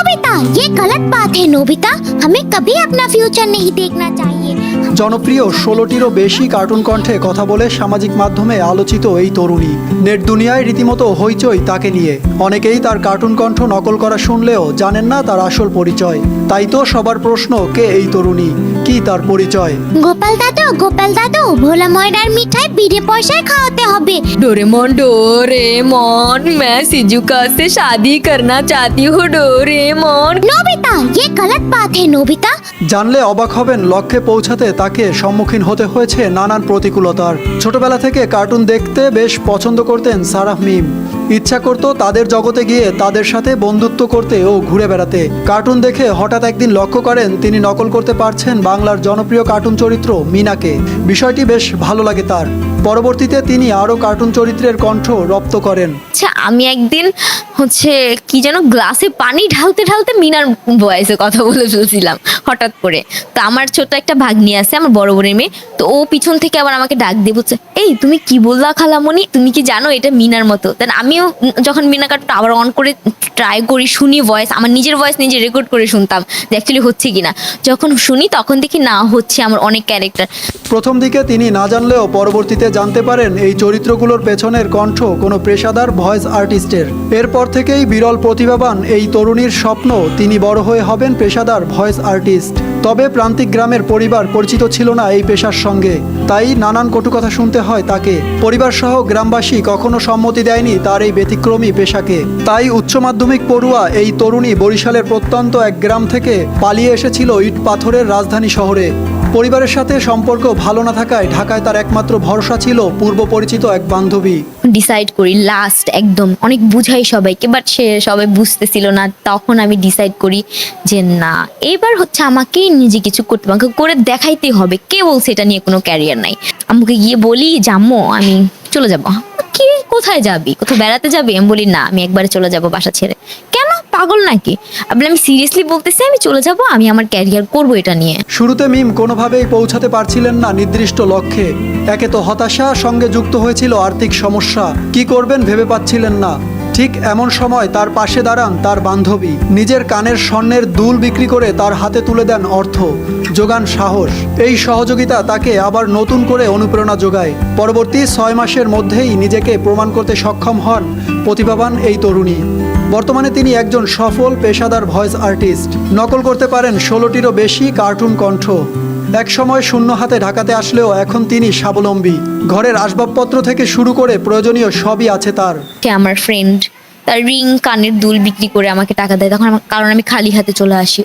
Nobita ये गलत बात है नोबिता। हमें कभी अपना फ्यूचर नहीं देखना चाहिए। জনপ্রিয় ষোলোটিরও বেশি কার্টুন কণ্ঠে কথা বলে সামাজিক মাধ্যমে আলোচিত এই তরুণী নেট দুনিয়ায় রীতিমতো হইচই তাকে নিয়ে অনেকেই তার কার্টুন কণ্ঠ নকল করা শুনলেও জানেন না তার আসল পরিচয় তাই তো সবার প্রশ্ন কে এই তরুণী কি তার পরিচয় গোপাল দাদু গোপাল দাদু ভোলা ময়দার মিঠাই বিড়ে পয়সায় খাওয়াতে হবে डोरेमोन डोरेमोन मैं सिजुका से शादी करना चाहती हूँ डोरेमोन नोबिता ये गलत बात है नोबिता জানলে অবাক হবেন লক্ষ্যে পৌঁছাতে তাকে সম্মুখীন হতে হয়েছে নানান প্রতিকূলতার। ছোটবেলা থেকে কার্টুন দেখতে বেশ পছন্দ করতেন সারাহ মিম। ইচ্ছা করত তাদের জগতে গিয়ে তাদের সাথে বন্ধুত্ব করতে ও ঘুরে বেড়াতে। কার্টুন দেখে হঠাৎ একদিন লক্ষ্য করেন তিনি নকল করতে পারছেন বাংলার জনপ্রিয় কার্টুন চরিত্র মিনাকে। বিষয়টি বেশ ভালো লাগে তার। পরবর্তীতে তিনি আরও কার্টুন চরিত্রের কণ্ঠ রপ্ত করেন। আচ্ছা আমি একদিন হচ্ছে কি যেন গ্লাসে পানি ঢালতে ঢালতে মিনার ভয়েসে কথা বলে ফেলছিলাম হঠাৎ করে। তো আমার ছোট একটা ভাগ্নি আছে আমার বড় বোনের মেয়ে। তো ও পিছন থেকে আবার আমাকে ডাক দিয়ে বলছে এই তুমি কি বললা খালামণি? তুমি কি জানো এটা মিনার মতো? দেন আমিও যখন মিনা কার্টুনটা আবার অন করে ট্রাই করি শুনি ভয়েস আমার নিজের ভয়েস নিজে রেকর্ড করে শুনতাম যে অ্যাকচুয়ালি হচ্ছে কিনা যখন শুনি তখন দেখি না হচ্ছে আমার অনেক ক্যারেক্টার প্রথম দিকে তিনি না জানলেও পরবর্তীতে জানতে পারেন এই চরিত্রগুলোর পেছনের কণ্ঠ কোনো পেশাদার ভয়েস আর্টিস্টের। এরপর থেকেই বিরল প্রতিভাবান এই তরুণীর স্বপ্ন তিনি বড় হয়ে হবেন পেশাদার ভয়েস আর্টিস্ট। তবে প্রান্তিক গ্রামের পরিবার পরিচিত ছিল না এই পেশার সঙ্গে। তাই নানান কটু কথা শুনতে হয় তাকে। পরিবার সহ গ্রামবাসী কখনো সম্মতি দেয়নি তার এই ব্যতিক্রমী পেশাকে। তাই উচ্চ মাধ্যমিক পড়ুয়া এই তরুণী বরিশালের প্রত্যন্ত এক গ্রাম থেকে পালিয়ে এসেছিল ইট পাথরের রাজধানী শহরে। পরিবারের সাথে সম্পর্ক ভালো না থাকায় ঢাকায় তার একমাত্র ভরসা ছিল পূর্ব পরিচিত এক বান্ধবী। ডিসাইড করি লাস্ট একদম। অনেক বুঝাই সবাইকে বাট সে সবাই বুঝতেছিল না। তখন আমি ডিসাইড করি যে না, এবার হচ্ছে আমাকেই নিজে কিছু করতে আমাকে করে দেখাইতে হবে। কে বলছে এটা নিয়ে কোনো ক্যারিয়ার নাই। আমাকে গিয়ে বলি জামো আমি চলে যাব। কি? কোথায় যাবি? কোথাও বেড়াতে যাবি? আমি বলি, না, আমি একবারে চলে যাব বাসা ছেড়ে। কেন পাগল নাকি? আপনি আমি সিরিয়াসলি বলতেছি, আমি চলে যাব, আমি আমার ক্যারিয়ার করব এটা নিয়ে। শুরুতে মিম কোনোভাবেই পৌঁছাতে পারছিলেন না নির্দিষ্ট লক্ষ্যে। একে তো হতাশা, সঙ্গে যুক্ত হয়েছিল আর্থিক সমস্যা। কি করবেন ভেবে পাচ্ছিলেন না। ঠিক এমন সময় তার পাশে দাঁড়ান তার বান্ধবী। নিজের কানের স্বর্ণের দুল বিক্রি করে তার হাতে তুলে দেন অর্থ, যোগান সাহস। এই সহযোগিতা তাকে আবার নতুন করে অনুপ্রেরণা যোগায়। পরবর্তী ছয় মাসের মধ্যেই নিজেকে প্রমাণ করতে সক্ষম হন প্রতিভাবান এই তরুণী। বর্তমানে তিনি একজন সফল পেশাদার ভয়েস আর্টিস্ট। নকল করতে পারেন ষোলোটিরও বেশি কার্টুন কণ্ঠ। এক সময় শূন্য হাতে ঢাকাতে আসলেও এখন তিনি স্বাবলম্বী। ঘরের আসবাবপত্র থেকে শুরু করে প্রয়োজনীয় সবই আছে তার। আমার ফ্রেন্ড তার রিং কানের দুল বিক্রি করে আমাকে টাকা দেয়। তখন কারণ আমি খালি হাতে চলে আসি।